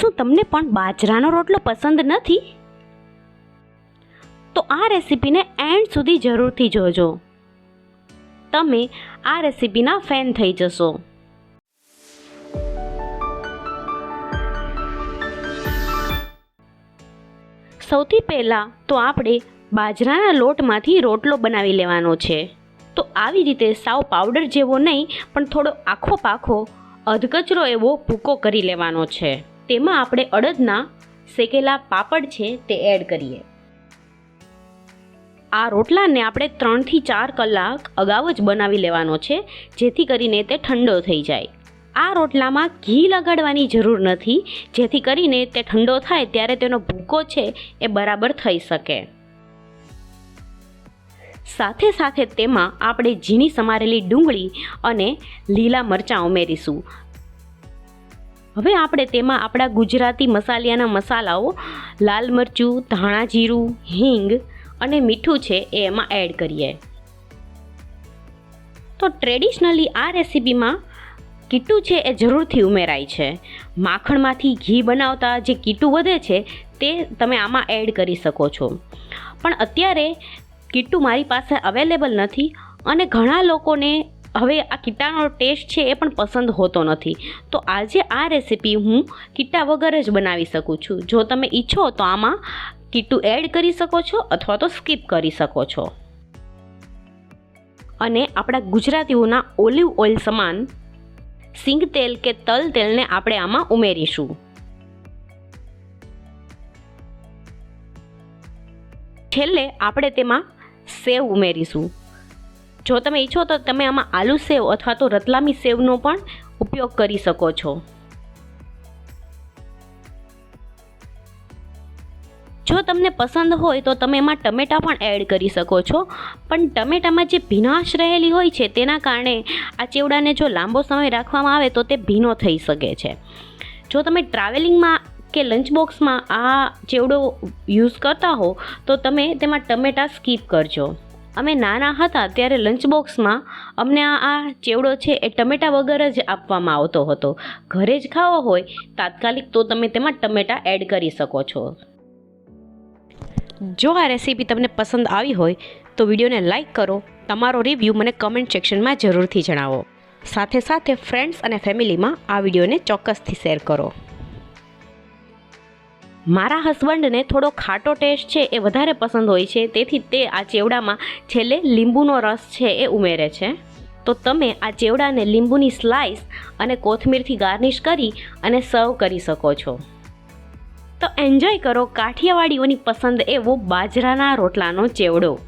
શું તમને પણ બાજરાનો રોટલો પસંદ નથી? તો આ રેસીપીને એન્ડ સુધી જરૂરથી જોજો. તમે આ રેસીપીના ફેન થઈ જશો. સૌથી પહેલાં તો આપણે બાજરાના લોટમાંથી રોટલો બનાવી લેવાનો છે. તો આવી રીતે સાવ પાવડર જેવો નહીં, પણ થોડો આખો પાખો અધકચરો એવો ભૂકો કરી લેવાનો છે. તેમાં આપણે અડદના શેકેલા પાપડ છે તે એડ કરીએ. આ રોટલાને આપણે ત્રણથી ચાર કલાક અગાઉ જ બનાવી લેવાનો છે, જેથી કરીને તે ઠંડો થઈ જાય. આ રોટલામાં ઘી લગાડવાની જરૂર નથી, જેથી કરીને તે ઠંડો થાય ત્યારે તેનો ભૂકો છે એ બરાબર થઈ શકે. સાથે સાથે તેમાં આપણે ઝીણી સમારેલી ડુંગળી અને લીલા મરચાં ઉમેરીશું. હવે આપણે તેમાં આપણા ગુજરાતી મસાલિયાના મસાલાઓ, લાલ મરચું, ધાણા જીરું, હિંગ અને મીઠું છે એ એમાં એડ કરીએ. તો ટ્રેડિશનલી આ રેસીપીમાં કીટું છે એ જરૂરથી ઉમેરાય છે. માખણમાંથી ઘી બનાવતા જે કીટું વધે છે તે તમે આમાં એડ કરી શકો છો. પણ અત્યારે કીટું મારી પાસે અવેલેબલ નથી અને ઘણા લોકોને હવે આ કીટાનો ટેસ્ટ છે એ પણ પસંદ હોતો નથી. તો આજે આ રેસીપી હું કીટા વગર જ બનાવી શકું છું. જો તમે ઈચ્છો તો આમાં કીટું એડ કરી શકો છો અથવા તો સ્કીપ કરી શકો છો. અને આપણા ગુજરાતીઓના ઓલિવ ઓઇલ સમાન સિંગ તેલ કે તલ તેલને આપણે આમાં ઉમેરીશું. છેલ્લે આપણે તેમાં સેવ ઉમેરીશું. જો તમે ઈચ્છો તો તમે આમાં આલુ સેવ અથવા તો રતલામી સેવનો પણ ઉપયોગ કરી શકો છો. જો તમને પસંદ હોય તો તમે એમાં ટમેટાં પણ એડ કરી શકો છો. પણ ટમેટામાં જે ભીનાશ રહેલી હોય છે તેના કારણે આ ચેવડાને જો લાંબો સમય રાખવામાં આવે તો તે ભીનો થઈ શકે છે. જો તમે ટ્રાવેલિંગમાં કે લંચ બોક્સમાં આ ચેવડો યુઝ કરતા હો તો તમે તેમાં ટમેટાં સ્કીપ કરજો. અમે નાના હતા ત્યારે લંચ બોક્સમાં અમને આ આ ચેવડો છે એ ટમેટા વગર જ આપવામાં આવતો હતો. ઘરે જ ખાવો હોય, તાત્કાલિક તો તમે તેમાં ટમેટા એડ કરી શકો છો. જો આ રેસીપી તમને પસંદ આવી હોય, તો વિડીયોને લાઇક કરો, તમારો રિવ્યૂ મને કમેન્ટ સેક્શનમાં જરૂરથી જણાવો. સાથે સાથે ફ્રેન્ડ્સ અને ફેમિલીમાં આ વિડીયોને ચોક્કસથી શેર કરો. મારા હસબન્ડને થોડો ખાટો ટેસ્ટ છે એ વધારે પસંદ હોય છે, તેથી તે આ ચેવડામાં છેલ્લે લીંબુનો રસ છે એ ઉમેરે છે. તો તમે આ ચેવડાને લીંબુની સ્લાઇસ અને કોથમીરથી ગાર્નિશ કરી અને સર્વ કરી શકો છો. તો એન્જોય કરો કાઠિયાવાડીઓની પસંદ એવો બાજરાના રોટલાનો ચેવડો.